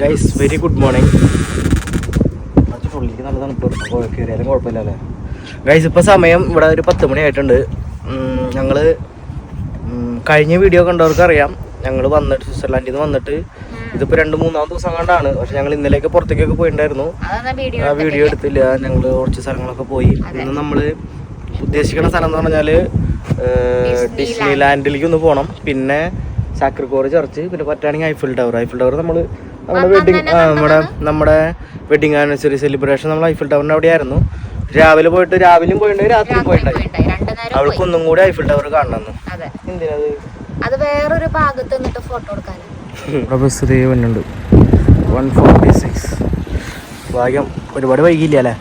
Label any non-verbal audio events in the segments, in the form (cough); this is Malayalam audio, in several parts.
ഗൈസ് വെരി ഗുഡ് മോർണിംഗ് ഉള്ളിലേക്ക് നല്ല തണുപ്പ്. കയറിയാലും കുഴപ്പമില്ല അല്ലേ ഗൈസ് ഇപ്പോൾ സമയം ഇവിടെ ഒരു പത്ത് മണി ആയിട്ടുണ്ട് ഉം, കഴിഞ്ഞ വീഡിയോ കണ്ടവർക്ക് അറിയാം. ഞങ്ങൾ വന്നിട്ട് സ്വിറ്റ്സർലാൻഡിൽ നിന്ന് വന്നിട്ട് ഇതിപ്പോൾ രണ്ട് മൂന്നാം ദിവസം കണ്ടാണ്. പക്ഷെ ഞങ്ങൾ ഇന്നലെയൊക്കെ പുറത്തേക്കൊക്കെ പോയിട്ടുണ്ടായിരുന്നു ആ വീഡിയോ എടുത്തില്ല. ഞങ്ങൾ കുറച്ച് സ്ഥലങ്ങളൊക്കെ പോയി. ഇന്ന് നമ്മൾ ഉദ്ദേശിക്കുന്ന സ്ഥലം എന്ന് പറഞ്ഞാൽ ഡിസ്നി ലാൻഡിലേക്ക് ഒന്ന് പോകണം പിന്നെ സാക്രിക്കോർ ചർച്ച് പിന്നെ പറ്റുകയാണെങ്കിൽ ഐഫിൽ ടവർ. ഐഫിൽ ടവർ നമ്മൾ നമ്മുടെ വെഡിങ് നമ്മുടെ നമ്മുടെ വെഡിങ് ആനിവേഴ്സറി സെലിബ്രേഷൻ നമ്മൾ ഐഫിൽ ടവറിന്റെ അവിടെ ആയിരുന്നു രാവിലെ പോയിട്ട് രാവിലെയും പോയിട്ടുണ്ട് രാത്രിയും നേരം അവൾക്ക് ഒന്നും കൂടി ഐഫിൽ ടവർ കാണണമെന്ന്. അതെ. എന്തിനത്? അത് വേറൊരു ഭാഗത്ത് നിന്നിട്ട് ഫോട്ടോ എടുക്കാനാണ് ഇവിടെ ബസ് ദേ വന്നുണ്ട് വൺ ഫോർട്ടി സിക്സ് ഭാഗ്യം ഒരുപാട് വൈകിയില്ല അല്ലേ?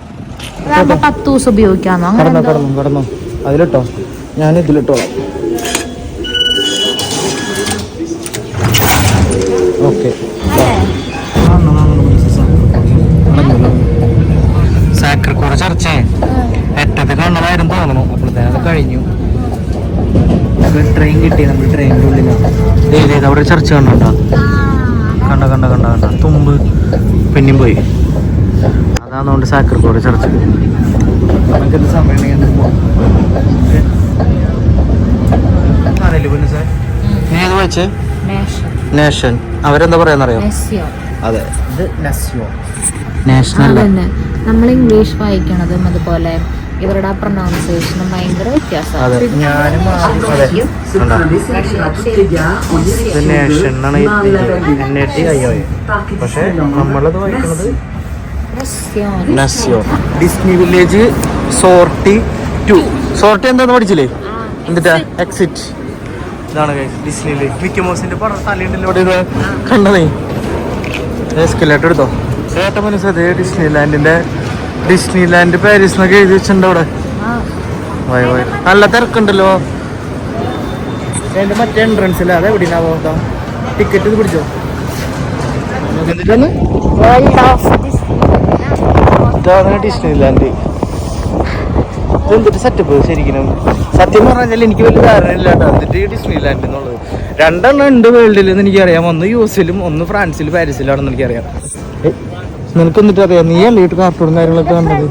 പത്ത് ദിവസം ഉപയോഗിക്കാന്നോ? അങ്ങനെ കടന്നോ? കടന്നോ കടന്നോ. അതിലിട്ടോ? ഞാൻ ഇതിലിട്ടോളാം ഓക്കെ. സാക്രിക്കോട് ചർച്ച എട്ടത് കണ്ണതായിരുന്നു തോന്നുന്നു അപ്പോഴത്തേനും അത് കഴിഞ്ഞു. ട്രെയിൻ കിട്ടി നമ്മൾ ട്രെയിനിന്റെ ഉള്ളിൽ അവിടെ ചർച്ച കണ്ടോ കണ്ട കണ്ട കണ്ട കണ്ട. തുമ്പ്. പിന്നെയും പോയി. അതാന്നുകൊണ്ട് സാക്രിക്കോട് ചർച്ച നമുക്കെന്ത് സമയം? ആണല്ലേ പൊന്നു സാർ നീ ഏത് വായിച്ചേ നേഷൻ. അവരെന്താ പറയാന്നറിയോ. അതെ. നാഷണൽ നമ്മൾ ഇംഗ്ലീഷ് വായിക്കണതും അതുപോലെ ഇവരുടെ ആ പ്രൊണൗൺസിയേഷനും ഭയങ്കര വ്യത്യാസമാണ് പക്ഷെ നമ്മളത് വായിക്കുന്നത് Disney village sortie to sortie എന്താന്ന് പഠിച്ചില്ലേ? എന്നിട്ടാ എക്സിറ്റ് ഇതാണ് ഡിസ്നിയിൽ മിക്കി മൗസിന്റെ പടം തലയുണ്ടല്ലോ ഇവിടെ കണ്ടതേ. സ്കെലേറ്റ് എടുത്തോ? കേട്ട മനസ്സിലെ ഡിസ്നി ലാൻഡിന്റെ ഡിസ്നി ലാൻഡ് പാരീസ് എന്നൊക്കെ എഴുതി വെച്ചിട്ടുണ്ട് അവിടെ. വയ വയ നല്ല തിരക്കുണ്ടല്ലോ. അതിന്റെ മറ്റേ അതെ അത് എവിടെയാവോ ടിക്കറ്റ് ഇത് പിടിച്ചോ? ഇതാണ് ഡിസ്നി ലാൻഡ് ഇതെന്തിട്ട് സെറ്റപ്പ് ശരിക്കും? സത്യം പറഞ്ഞാൽ എനിക്ക് വലിയ ധാരണയില്ല ഡിസ്നിലാൻഡ് കേട്ടോ. എന്നിട്ട് ഈ ഡിസ്നി ലാൻഡ് എന്നുള്ളത്. രണ്ടെണ്ണം ഉണ്ട് വേൾഡിൽ എന്ന് എനിക്കറിയാം. ഒന്ന് യു എസിലും ഒന്ന് ഫ്രാൻസിലും പാരീസിലാണെന്ന് എനിക്കറിയാം. നിനക്ക് എന്നിട്ട് അറിയാം നീ അല്ലേ ഇട്ട് കാർട്ടൂൺ കാര്യങ്ങളൊക്കെ കണ്ടത്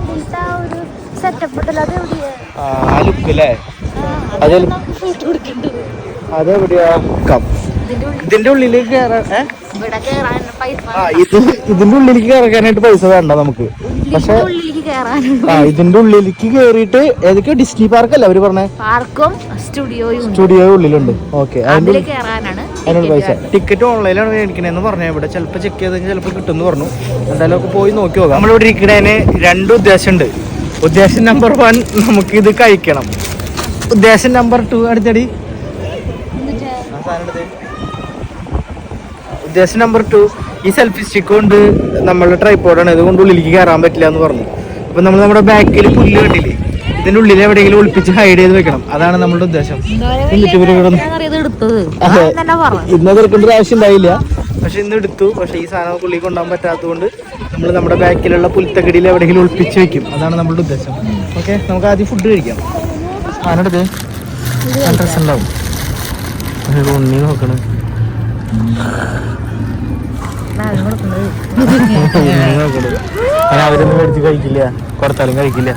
ആ ലുക്ക് അല്ലേ അതെ അതെവിടെയാ? കം. ഇതിന്റെ ഉള്ളിലേക്ക് കയറാൻ ഇത് ഇതിന്റെ ഉള്ളിലേക്ക് കയറാനായിട്ട് പൈസ വേണ്ട നമുക്ക്. പക്ഷെ ആ ഇതിന്റെ ഉള്ളിലേക്ക് കേറിയിട്ട് ഏതൊക്കെ ഡിസ്നി പാർക്ക് അല്ല അവർ പറഞ്ഞേ? പാർക്കും സ്റ്റുഡിയോയും ഉണ്ട്. സ്റ്റുഡിയോ ഉള്ളിലുണ്ട്. ഓക്കെ അതിനുള്ള പൈസ. ടിക്കറ്റ് ഓൺലൈനിലാണ് മേടിക്കണേന്ന് പറഞ്ഞു. ഇവിടെ ചിലപ്പോൾ ചെക്ക് ചെയ്തെങ്കിൽ ചിലപ്പോൾ കിട്ടുമെന്ന് പറഞ്ഞു. എന്തായാലും ഒക്കെ പോയി നോക്കി നോക്കാം. നമ്മളിവിടെ ഇരിക്കണേന് രണ്ട് ഉദ്ദേശമുണ്ട് ഉദ്ദേശം നമ്പർ വൺ നമുക്ക് ഇത് കഴിക്കണം. ഉദ്ദേശം നമ്പർ ടു അടുത്തടി. ഉദ്ദേശം നമ്പർ ടു ഈ സെൽഫി സ്റ്റിക്ക് കൊണ്ട് നമ്മളുടെ ട്രൈപ്പോർഡാണ് ഇതുകൊണ്ട് ഉള്ളിലേക്ക് കയറാൻ പറ്റില്ല എന്ന് പറഞ്ഞു. അപ്പൊ നമ്മൾ നമ്മുടെ ബാക്കിൽ പുല്ല് കണ്ടില്ലേ? ഇതിന്റെ ഉള്ളിൽ എവിടെയെങ്കിലും ഒളിപ്പിച്ച് ഹൈഡ് ചെയ്ത് വെക്കണം. അതാണ് നമ്മുടെ ഉദ്ദേശം. എന്നിട്ട് ഇവർ ഇവിടെ എടുത്തത്. അതെ. ഞാൻ തന്നെ പറഞ്ഞു ഇന്ന് എടുക്കേണ്ട ഒരു ആവശ്യം ഉണ്ടായില്ല. പക്ഷെ ഇന്ന് എടുത്തു. പക്ഷെ ഈ സാധനം പുള്ളി കൊണ്ടുപോകാൻ പറ്റാത്തതുകൊണ്ട് നമ്മൾ നമ്മുടെ ബാക്കിലുള്ള പുൽത്തകടിയിൽ എവിടെയെങ്കിലും ഒളിപ്പിച്ച് വെക്കും. അതാണ് നമ്മുടെ ഉദ്ദേശം. ഓക്കെ നമുക്ക് ആദ്യം ഫുഡ് കഴിക്കാം. സാധനം അഡ്രസ് ഉണ്ടാവും ഉണ്ണി നോക്കണം. ഉണ്ണി നോക്കണത്. അങ്ങനെ അവരൊന്നും മേടിച്ച് കഴിക്കില്ല. കൊടുത്താലും കഴിക്കില്ല.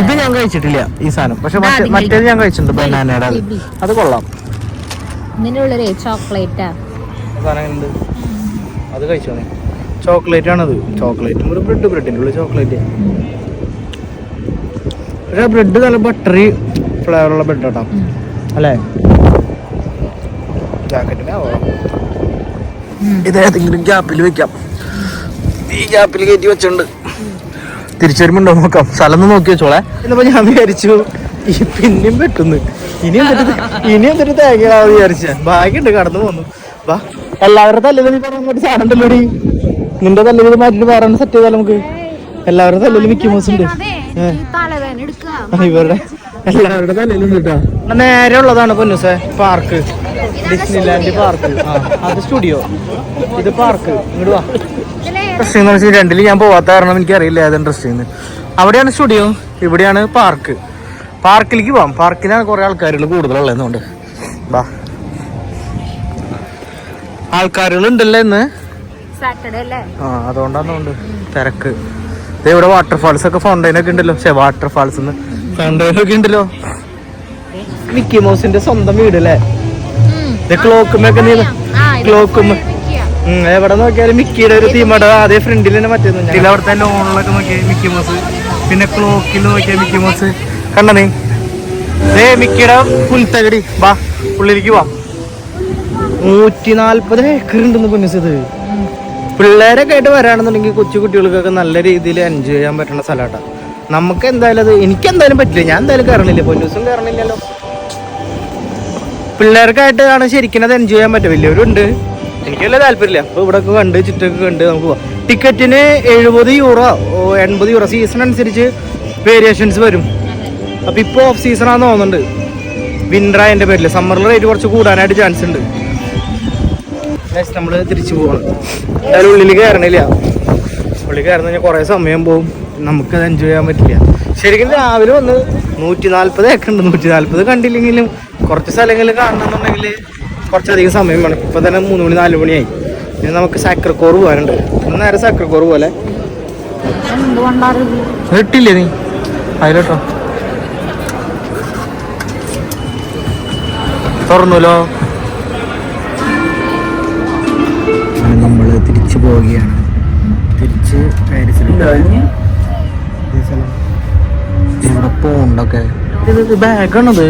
ഇത് ഞാൻ കഴിച്ചിട്ടില്ല ഈ സാധനം. പക്ഷെ മറ്റേത് ഞാൻ കഴിച്ചിട്ടുണ്ട് ബനാനയുടെ അത്. അത് കൊള്ളാം. ഉള്ളിൽ ചോക്ലേറ്റാ. സാധനങ്ങളുണ്ട് അത് കഴിച്ചോ ചോക്ലേറ്റ് ആണത് ചോക്ലേറ്റും ഒരു ബ്രെഡ് ബ്രെഡിന്റെ ഉള്ളിൽ ചോക്ലേറ്റ്. പക്ഷേ ബ്രെഡ് നല്ല ബട്ടറി ഫ്ലേവറുള്ള ബ്രെഡ് കേട്ടോ അല്ലേ? ജാക്കറ്റിനാവോ ഇത് ഏതെങ്കിലും ഗ്യാപ്പിൽ വെക്കാം. ഈ ഗ്യാപ്പിൽ കയറ്റി വെച്ചിട്ടുണ്ട്. തിരിച്ചു നോക്കാം. സ്ഥലം നോക്കി വെച്ചോളെ. എന്നപ്പോ ഞാൻ വിചാരിച്ചു ഈ പിന്നെയും വെട്ടുന്നു ഇനി എന്നിട്ട് ഇനി എന്നിട്ട് തേങ്ങയാന്ന് വിചാരിച്ച. ഭാഗ്യണ്ട് കടന്നു പോന്നു. വാ. എല്ലാവരുടെ തല്ലിൽ നീ പറഞ്ഞ ഒരു സാധനം ഉണ്ടല്ലോ നിന്റെ തല്ലിൽ മാറ്റിട്ട് വേറെ സെറ്റ് ചെയ്താലോ നമുക്ക്? എല്ലാവരുടെ തല്ലിൽ മിക്കി മോസ് ഉണ്ട്. ഇവരുടെ എല്ലാവരുടെ തലയിലും കേട്ടോ. നേരെ ഉള്ളതാണ് പൊന്നുസേ പാർക്ക് ഡിസ്നിലാൻഡ് പാർക്ക് ആ അത് സ്റ്റുഡിയോ ഇത് പാർക്ക് ഇങ്ങോട്ട് വാ. ഇൻട്രസ്റ്റിംഗ് എന്ന് വെച്ചാൽ രണ്ടിൽ ഞാൻ പോവാത്ത കാരണം എനിക്കറിയില്ല ഏത് ഇൻട്രസ്റ്റിംഗ് അവിടെയാണ് സ്റ്റുഡിയോ ഇവിടെയാണ് പാർക്ക് പാർക്കിലേക്ക് പോവാം. പാർക്കിലാണ് കുറെ ആൾക്കാരുകൾ കൂടുതലുള്ളതുകൊണ്ട് വാ ആൾക്കാരുകൾ ഉണ്ടല്ലോ ഇന്ന്? ആ അതുകൊണ്ടാന്നുണ്ട് തിരക്ക്. ഇവിടെ വാട്ടർഫാൾസ് ഒക്കെ ഫൗണ്ടൈൻ ഒക്കെ ഉണ്ടല്ലോ. പക്ഷെ വാട്ടർഫാൾസ് ഫൗണ്ടൈൻ ഒക്കെ ഉണ്ടല്ലോ. മിക്കി മൗസിന്റെ സ്വന്തം വീട് അല്ലേ? ക്ലോക്കുമൊക്കെ നീ ക്ലോക്കും എവിടെ നോക്കിയാലും മിക്കിയുടെ ഒരു തീമട അതേ ഫ്രണ്ടിൽ തന്നെ മറ്റേ അവിടുത്തെ ലോണിലൊക്കെ നോക്കിയാൽ മിക്കി മൗസ്. പിന്നെ ക്ലോക്കിൽ നോക്കിയാൽ മിക്കി മൗസ്. കണ്ടേ ദേ മിക്കിയുടെ പുൽത്തകടി. വാ ഉള്ളിലേക്ക് വാ. നൂറ്റി നാല്പത് ഏക്കർ ഉണ്ടെന്ന് പൊന്നിച്ചത് പിള്ളേരൊക്കെ ആയിട്ട് വരാണെന്നുണ്ടെങ്കിൽ കൊച്ചു കുട്ടികൾക്കൊക്കെ നല്ല രീതിയിൽ എൻജോയ് ചെയ്യാൻ പറ്റുന്ന സ്ഥലമാട്ടാ. നമുക്ക് എന്തായാലും അത് എനിക്ക് എന്തായാലും പറ്റില്ല. ഞാൻ എന്തായാലും കയറണില്ല. പൊന്നൂസും കയറണില്ലല്ലോ. പിള്ളേർക്കായിട്ട് ആണ് ശരിക്കും അത് എൻജോയ് ചെയ്യാൻ പറ്റും വലിയവരുണ്ട് എനിക്ക് വലിയ താല്പര്യമില്ല. അപ്പൊ ഇവിടെ കണ്ട് ചുറ്റൊക്കെ കണ്ട് നമുക്ക് പോവാം. ടിക്കറ്റിന് എഴുപത് യൂറോ എൺപത് യൂറോ. സീസൺ അനുസരിച്ച് വേരിയേഷൻസ് വരും. അപ്പൊ ഇപ്പൊ ഓഫ് സീസൺ ആണെന്ന് തോന്നുന്നുണ്ട്. വിന്റർ ആയതിന്റെ പേരിൽ. സമ്മറിൽ റേറ്റ് കുറച്ച് കൂടാനായിട്ട് ചാൻസ് ഉണ്ട്. നമ്മൾ തിരിച്ചു പോകണം എന്തായാലും ഉള്ളിൽ കയറണില്ല. ഉള്ളിൽ കയറുന്ന കഴിഞ്ഞാൽ കുറേ സമയം പോകും നമുക്കത് എൻജോയ് ചെയ്യാൻ പറ്റില്ല. ശരിക്കും രാവിലെ വന്ന് നൂറ്റി നാല്പത് ഏക്കർ ഉണ്ട്. നൂറ്റി നാല്പത് കണ്ടില്ലെങ്കിലും കുറച്ച് സ്ഥലങ്ങളിൽ കാണണമെന്നുണ്ടെങ്കിൽ കുറച്ചധികം സമയം വേണം ഇപ്പം തന്നെ മൂന്ന് മണി നാല് മണിയായി. ഇനി നമുക്ക് സാക്രക്കോർ പോകാനുണ്ട് ഇന്ന് നേരെ സാക്രക്കോർ പോലെ കേട്ടില്ലേ ഇട്ടില്ലേ നീ? അതിലോട്ടോ. തുറന്നുല്ലോ നമ്മൾ തിരിച്ചു പോവുകയാണ്. തിരിച്ച് ഇവിടെ പോകണ്ടൊക്കെ ഇത് ബാഗാണത്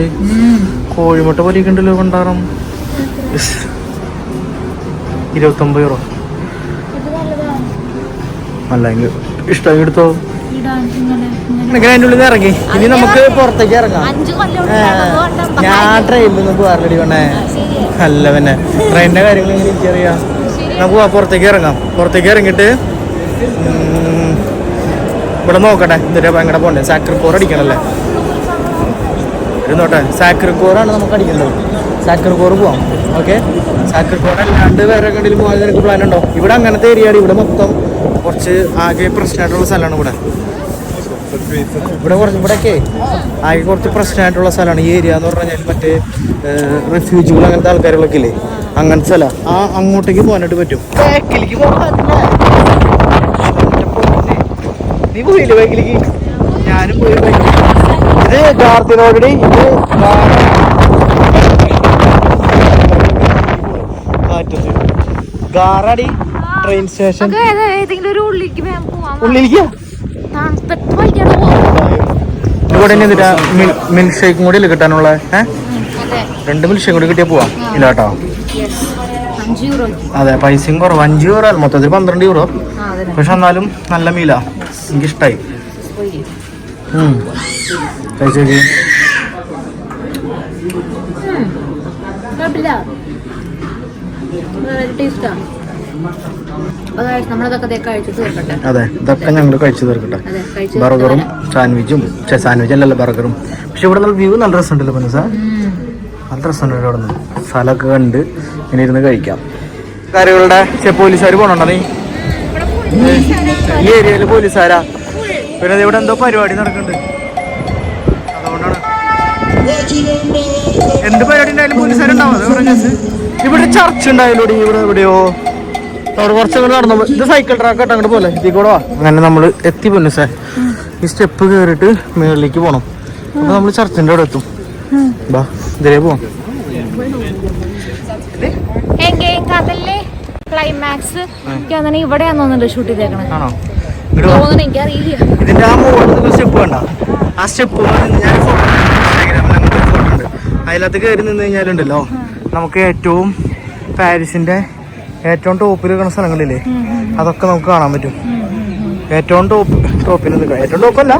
കോഴിമുട്ട പൊരിക്കണ്ടല്ലോ കൊണ്ടാറും ഇരുപത്തൊമ്പത് യൂറോ അല്ലെങ്കിൽ ഇഷ്ടം എടുത്തോ? ഇങ്ങനെ അതിന്റെ ഉള്ളിൽ നിന്ന് ഇറങ്ങി? ഇനി നമുക്ക് പുറത്തേക്ക് ഇറങ്ങാം. ഞാൻ ട്രെയിനിൽ നിന്ന് പോകാറില്ലടി വേണേ അല്ല പിന്നെ ട്രെയിനിന്റെ കാര്യങ്ങൾ എങ്ങനെ എനിക്കറിയാം നമുക്ക് പോവാം പുറത്തേക്ക് ഇറങ്ങാം. പുറത്തേക്ക് ഇറങ്ങിയിട്ട് ഇവിടെ നോക്കട്ടെ. എന്നിട്ട് ഭയങ്കര പോണ്ടേ? സാക്രിക്കോർ അടിക്കണല്ലേ? ഇരുന്നോട്ടെ. സാക്രിക്കോറാണ് നമുക്ക് അടിക്കേണ്ടത്. സാക്രിക്കോർ പോവാം. ഓക്കെ? സാക്കർ കോർ അല്ലാണ്ട് വേറെ എങ്ങോട്ടും പോകാൻ നിനക്ക് പ്ലാൻ ഉണ്ടോ? ഇവിടെ അങ്ങനത്തെ ഏരിയയാണ് ഇവിടെ മൊത്തം കുറച്ച് ആകെ പ്രശ്നമായിട്ടുള്ള സ്ഥലമാണ് ഇവിടെ. ഇവിടെ കുറച്ച് ഇവിടെയൊക്കെ ആകെ കുറച്ച് പ്രശ്നമായിട്ടുള്ള സ്ഥലമാണ്. ഈ ഏരിയ എന്ന് പറഞ്ഞു കഴിഞ്ഞാൽ മറ്റേ റെഫ്യൂജികൾ അങ്ങനത്തെ ആൾക്കാരുകളൊക്കെ ഇല്ലേ? അങ്ങനത്തെ സ്ഥലം. ആ അങ്ങോട്ടേക്ക് പോകാനായിട്ട് പറ്റും. നീ പോയില്ലേ ബൈക്കിലേക്ക്? ഞാനും പോയി. ബൈക്കിലേക്ക് ഇത് ഗാർദിനോടി ഇത് കാറ്റത്ത് ഗാറാടി ട്രെയിൻ സ്റ്റേഷൻ ഉള്ളിലേക്ക് ഇവിടെ എന്നിട്ടാ മിൽക്ക് ഷേക്കും കൂടി അല്ലേ കിട്ടാനുള്ള? അതെ. രണ്ട് മിൽക്ക് ഷേക്കും കൂടി കിട്ടിയാ പോവാം. ഇല്ലാട്ടോ? അതെ പൈസയും കുറവ്. അഞ്ച് യൂറോ മൊത്തത്തിൽ പന്ത്രണ്ട് യൂറോ അതെ. പക്ഷെ എന്നാലും നല്ല മീല. എനിക്കിഷ്ടായി. ഉം. ടേസ്റ്റാണ് അതെ ഇതൊക്കെ ഞങ്ങൾ കഴിച്ചു തീർക്കട്ടെ. ബർഗറും സാൻഡ്വിച്ചും പക്ഷേ സാൻഡ്വിച്ച് അല്ലല്ലോ ബർഗറും. പക്ഷെ ഇവിടെ നല്ല വ്യൂ നല്ല രസമുണ്ടല്ലോ പിന്നെ സാർ നല്ല രസമുണ്ട് ഇവിടെ നിന്ന്. സ്ഥലമൊക്കെ കണ്ട് ഇങ്ങനെ ഇരുന്ന് കഴിക്കാം. കാര്യങ്ങളുടെ ചെ പോലീസുകാർ പോകണുണ്ടോ നീ? ഈ ഏരിയയിൽ പോലീസുകാരാ? പിന്നെ ഇവിടെ എന്തോ പരിപാടി നടക്കുന്നുണ്ട്. അതുകൊണ്ടാണ്. എന്ത് പരിപാടി ഉണ്ടായാലും പോലീസുകാരുണ്ടാവും അത് പറഞ്ഞ ഇവിടെ ചർച്ച് ഉണ്ടായാലും ഇവിടെ എവിടെയോ? അവിടെ കുറച്ച് നടന്നു. ഇത് സൈക്കിൾ ട്രാക്ക് ആയിട്ട് അങ്ങോട്ട് പോലെ. ഇതിൽ കൂടെ വാ. അങ്ങനെ നമ്മൾ എത്തി പോന്നു സാർ. ഈ സ്റ്റെപ്പ് കയറിയിട്ട് മേളിലേക്ക് പോകണം അപ്പൊ നമ്മൾ ചർച്ചിന്റെ അവിടെ എത്തും. ബാ ഇതിലേ പോവാം. ക്ലൈമാക്സ് എനിക്ക് ഇവിടെയാന്ന് തോന്നുന്നുണ്ട് ഷൂട്ട് ചെയ്തേക്കണത്. ആണോ? ഇതിന്റെ ആ മുകളിൽ സ്റ്റെപ്പ് വേണ്ട. ആ സ്റ്റെപ്പ് ഞാൻ ഫോട്ടോ ഉണ്ട്. കയറി നിന്ന് കഴിഞ്ഞാലുണ്ടല്ലോ. നമുക്ക് ഏറ്റവും പാരീസിന്റെ ഏറ്റവും ടോപ്പിൽ നിൽക്കുന്ന സ്ഥലങ്ങളില്ലേ? അതൊക്കെ നമുക്ക് കാണാൻ പറ്റും. ഏറ്റവും ടോപ്പ് ടോപ്പിൽ നിൽക്കുക ഏറ്റവും ടോപ്പല്ല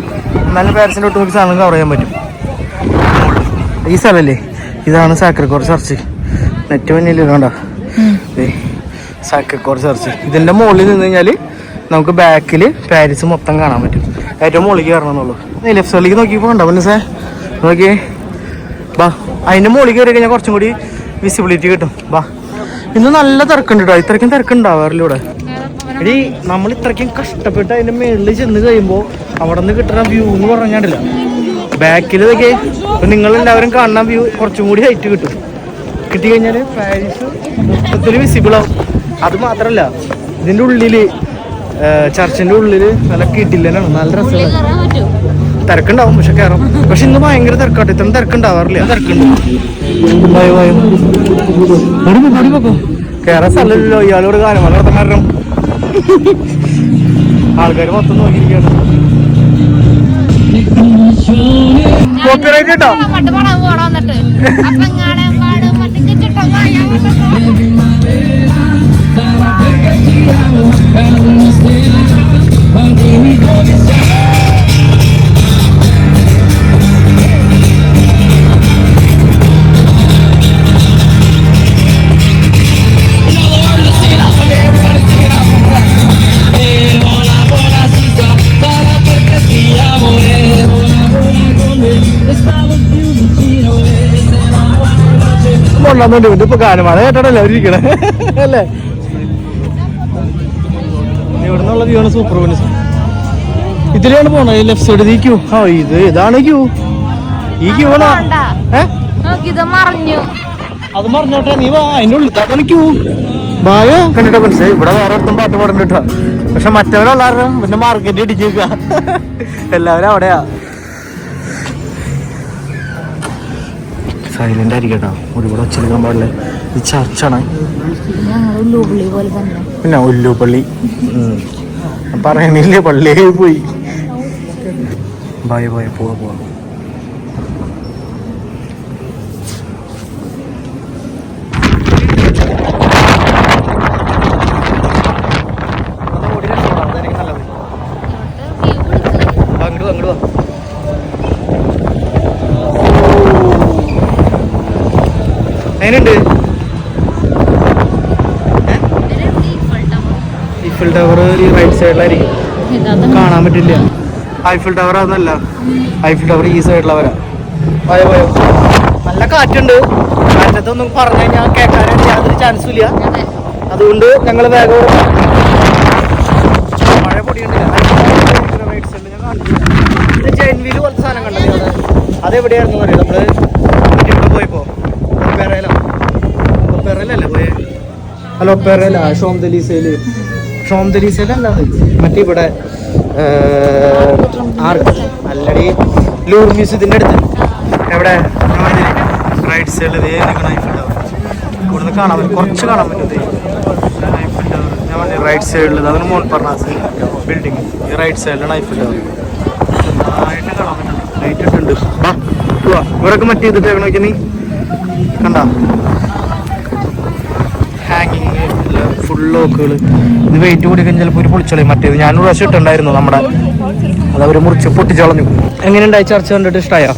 എന്നാലും പാരീസിന്റെ ഒട്ടുമിക്ക സ്ഥലങ്ങൾ കവർ ചെയ്യാൻ പറ്റും. ഈ സ്ഥലമല്ലേ ഇതാണ് സാക്രക്കോർ ചർച്ച്. നെറ്റ് മുന്നിൽ കണ്ട സാക്രക്കോർ ചർച്ച്. ഇതിന്റെ മുകളിൽ നിന്ന് കഴിഞ്ഞാൽ നമുക്ക് ബാക്കിൽ പാരീസ് മൊത്തം കാണാൻ പറ്റും. ഏറ്റവും മുകളിലേക്ക് കയറണം എന്നുള്ളൂ. ലെഫ്റ്റ് സൈഡിലേക്ക് നോക്കി പോകണ്ട പിന്നെ സാർ നോക്കിയേ. ബാ അതിന്റെ മുകളിൽ കയറി കഴിഞ്ഞാൽ കുറച്ചും കൂടി വിസിബിലിറ്റി കിട്ടും. വാ. ഇന്ന് നല്ല തിരക്കുണ്ട് ഇത്രയ്ക്കും തിരക്കുണ്ടാവാറില്ല ഇവിടെ. എടി നമ്മൾ ഇത്രയ്ക്കും കഷ്ടപ്പെട്ട് അതിന്റെ മേളിൽ ചെന്ന് കഴിയുമ്പോൾ അവിടെ നിന്ന് കിട്ടുന്ന വ്യൂ എന്ന് പറഞ്ഞാണ്ടില്ല ബാക്കിൽ ഇതൊക്കെ നിങ്ങൾ എല്ലാവരും കാണുന്ന വ്യൂ കുറച്ചും കൂടി ഹൈറ്റ് കിട്ടും. കിട്ടി കഴിഞ്ഞാൽ പാരീസ് മൊത്തത്തിൽ വിസിബിൾ ആവും. അത് മാത്രമല്ല ഇതിന്റെ ഉള്ളിൽ ചർച്ചിന്റെ ഉള്ളിൽ നല്ല കിട്ടില്ലെന്നാണ് നല്ല രസമാണ്. തിരക്കുണ്ടാവും പക്ഷെ കയറും പക്ഷെ ഇന്ന് ഭയങ്കര തിരക്കാട്ടോ. ഇത്ര തിരക്കുണ്ടാവാറില്ല. തിരക്കുണ്ട്. കേറാൻ സ്ഥലമില്ലല്ലോ. ഇയാളോട് കാര്യം നടത്താൻ കാരണം. ആൾക്കാർ മൊത്തം നോക്കിയിരിക്കുകയാണ്. കേട്ടോ? (laughs) കൊള്ളാന്നുണ്ട് ഇവന്റെ ഇപ്പൊ ഗാനമല കേട്ടാണല്ലോ അവരിക്കണേ അല്ലേ? ഇവിടെ നിന്നുള്ള വ്യൂ ആണ് സൂപ്പർ വെനിസ് ഇതിലാണ് പോണത് ലെഫ്റ്റ് സൈഡ് ഈ ക്യൂ ആ ഇത് ഇതാണ് ക്യൂ ഈ ക്യൂ ആണ് മറിഞ്ഞു. അത് മറിഞ്ഞോട്ടെ നീ വാ അതിന്റെ ഉള്ളിൽ അതാണ് ക്യൂ ബായ. കണ്ടിട്ട് മനസ്സിലായി? ഇവിടെ വേറെ ഒട്ടും പാട്ട് പാടുന്നുട്ടോ പക്ഷെ മറ്റവരുള്ളാരും പിന്നെ മാർക്കറ്റ് ഇടിച്ചേക്ക എല്ലാവരും അവിടെയാ. സൈലന്റ് ആയിരിക്കട്ടോ ഒരുപാട് ഒച്ചെടുക്കാൻ പാടില്ല. ഈ ചർച്ചാണ്. പിന്നെ ഉല്ലുപള്ളി ഉം. പറയണില്ലേ പള്ളിയെ പോയി. ബൈ ബൈ പോവാ പോവാ അങ്ങോട്ട് അങ്ങോട്ട് വാ എങ്ങനെയുണ്ട് ഈഫിൽ ടവർ ഈ റൈറ്റ് സൈഡിലായിരിക്കും. കാണാൻ പറ്റില്ല. ഐഫിൽ ടവർ അതൊന്നല്ല ഐഫിൽ ടവർ ഈ സൈഡിലവരാ പോയോ പോയോ. നല്ല കാറ്റുണ്ട്. കാറ്റത്തൊന്നും പറഞ്ഞു കഴിഞ്ഞാൽ കേൾക്കാനായിട്ട് യാതൊരു ചാൻസും ഇല്ല. അതുകൊണ്ട് ഞങ്ങൾ വേഗം മഴ പൊടിയുണ്ട്. ഇത് ജെൻവിൽ പോലത്തെ സാധനം കണ്ടത് അവിടെ? അതെവിടെയായിരുന്നു അറിയാം? നമ്മൾ ഇവിടെ പോയപ്പോ. ഒപ്പേറയിലോ ഒപ്പേറയിലല്ലേ പോയേ? ഹലോ ഒപ്പേറയില ഷോം ദലീസയിൽ ഷോം ദലീസയിലല്ല അത് മറ്റേ ഇവിടെ അല്ലടി ലൂർ മ്യൂസിയത്തിന്റെ അടുത്ത്. എവിടെ? റൈറ്റ് സൈഡിൽ ഇതേ നിൽക്കണം ഐഫിൽ ടവർ ഇവിടുന്ന് കാണാൻ പറ്റും. കുറച്ച് കാണാൻ പറ്റും. ഐഫിൽ ടവർ ഞാൻ പറഞ്ഞു റൈറ്റ് സൈഡിൽ അതാണ് മോൻ പറഞ്ഞാസ് ബിൽഡിംഗ് ഈ റൈറ്റ് സൈഡിലാണ് ഐഫിൽ ടവർ ആയിട്ട് കാണാൻ പറ്റും. ഇവിടൊക്കെ മറ്റേ ഇതിട്ടേക്കണ നോക്കി നീ? കണ്ട? ഫുൾ ലോക്കുകൾ ഇത് വെയിറ്റ് കൂടി കഴിഞ്ഞാൽ ഒരു പൊളിച്ചളയും മറ്റേത് ഞാനൊരു പ്രാവശ്യം ഇട്ടുണ്ടായിരുന്നു നമ്മുടെ അത് അവർ മുറിച്ച് പൊട്ടിച്ചളഞ്ഞു. എങ്ങനെയുണ്ടായി ചർച്ച കണ്ടിട്ട് ഇഷ്ടമായോ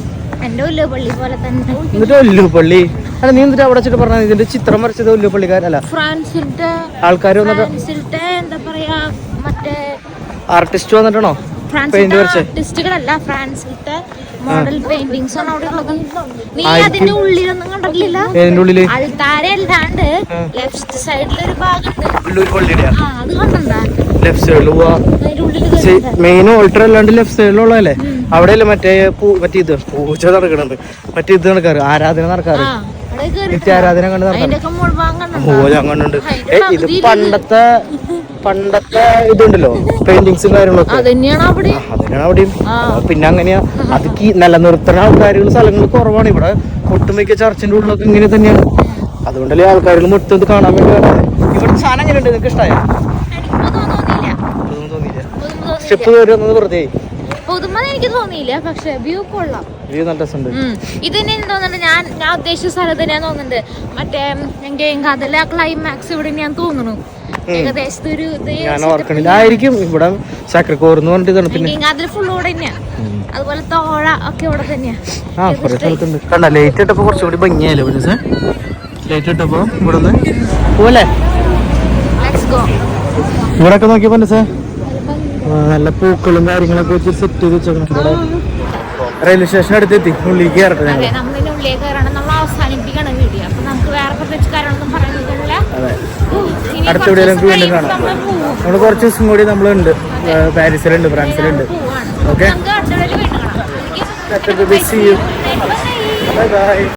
എന്നിട്ട് ഒല്ലുപള്ളി അല്ല നീ എന്നിട്ട് അവിടെ വെച്ചിട്ട് പറഞ്ഞ ഇതിന്റെ ചിത്രം വരച്ചത് ഒല്ലുപള്ളിക്കാരല്ല ഫ്രാൻസിലത്തെ ആൾക്കാർ വന്നിട്ട് എന്താ പറയാ മറ്റേ ആർട്ടിസ്റ്റ് വന്നിട്ടാണോ? പെയിന്റ് വരച്ചത് ആർട്ടിസ്റ്റുകളല്ല ഫ്രാൻസിലത്തെ മോഡൽ പെയിന്റിങ്സ് ആണ് അവിടെ ഉള്ളത്. നീ ആയിരിക്കും. അതിന്റെ ഉള്ളിലൊന്നും കണ്ടിട്ടില്ല? ഏതിന്റെ ഉള്ളിൽ? അൾത്താരല്ലാണ്ട് ലെഫ്റ്റ് സൈഡിൽ ഒരു അത് ലെഫ്റ്റ് സൈഡിൽ മെയിൻ ഓൾട്ടർ അല്ലാണ്ട് ലെഫ്റ്റ് സൈഡിലുള്ളതല്ലേ അവിടെയല്ലേ മറ്റേ മറ്റേ ഇത്? പൂച്ച നടക്കണത്. മറ്റേ ഇത് നടക്കാറ് ആരാധന നടക്കാറ്? അവിടെ നിത്യാരാധന കണ്ട് നടക്കാറ് ഓ ഞാൻ കണ്ടുണ്ട് ഇത് പണ്ടത്തെ പണ്ടത്തെ ഇതുണ്ടല്ലോ പെയിന്റിങ്സും കാര്യങ്ങളൊക്കെ. അതിനാണ് അവിടെയും. ആ, പിന്നെ അങ്ങനെയാ അത് കി- നിലനിർത്തുന്ന ആൾക്കാരുകൾ സ്ഥലങ്ങൾ കുറവാണ്. ഇവിടെ ഒട്ടുമിക്ക ചർച്ചിന്റെ ഉള്ളിലൊക്കെ ഇങ്ങനെ തന്നെയാണ്. അതുകൊണ്ടല്ലേ ആൾക്കാരുകൾ മൊത്തം കാണാൻ വേണ്ടി വരുന്നത് ഇവിടെ സാധനം എങ്ങനെയുണ്ട്? നിങ്ങൾക്ക് ഇഷ്ടമായ സ്റ്റെപ്പ് വെറുതെ. പുതുമ എനിക്ക് തോന്നിയില്ല പക്ഷെ വ്യൂ കൊള്ളാം. വ്യൂ നല്ല രസമുണ്ട്. തോന്നുന്നുണ്ട് ഞാൻ ഞാൻ ഉദ്ദേശിച്ച സ്ഥലത്ത് തന്നെയാ തോന്നുന്നുണ്ട്. മറ്റേ കഥയിലെ ക്ലൈമാക്സ് ഇവിടെ ഞാൻ തോന്നുന്നു. ഏകദേശത്തെ ഒരു ഇത് ഞാൻ ഓർക്കണില്ല ആയിരിക്കും ഇവിടെ ചക്രക്കോർ എന്ന് പറഞ്ഞിട്ട് കഥയിൽ ഫുൾ ഇവിടെ തന്നെയാ. അതുപോലെ തോഴ ഒക്കെ ഇവിടെ തന്നെയാ. ആ കുറെ സ്ഥലത്തുണ്ട്. കണ്ട ലൈറ്റ് ഇട്ടപ്പോ കുറച്ചുകൂടി ഭംഗിയായാലോ പിന്നെ ലൈറ്റ് ഇട്ടപ്പോ ഇവിടെ നിന്ന് പോലെ ഇവിടെ ഒക്കെ നോക്കിയപ്പോ സാർ നല്ല പൂക്കളും കാര്യങ്ങളൊക്കെ വെച്ച് സെറ്റ് ചെയ്ത് വെച്ചേക്കണം. റെയിൽവേ സ്റ്റേഷൻ അടുത്തെത്തി. ഉള്ളിലേക്ക് കയറട്ടെ ഞങ്ങൾ ഇനി അടുത്ത കുറച്ച് എവിടെയെങ്കിലും ദിവസം വീണ്ടും കാണാം നമ്മൾ കുറച്ച് ദിവസം കൂടി നമ്മളുണ്ട് പാരീസിലുണ്ട് ഫ്രാൻസിലുണ്ട്. ഓക്കെ. Bye bye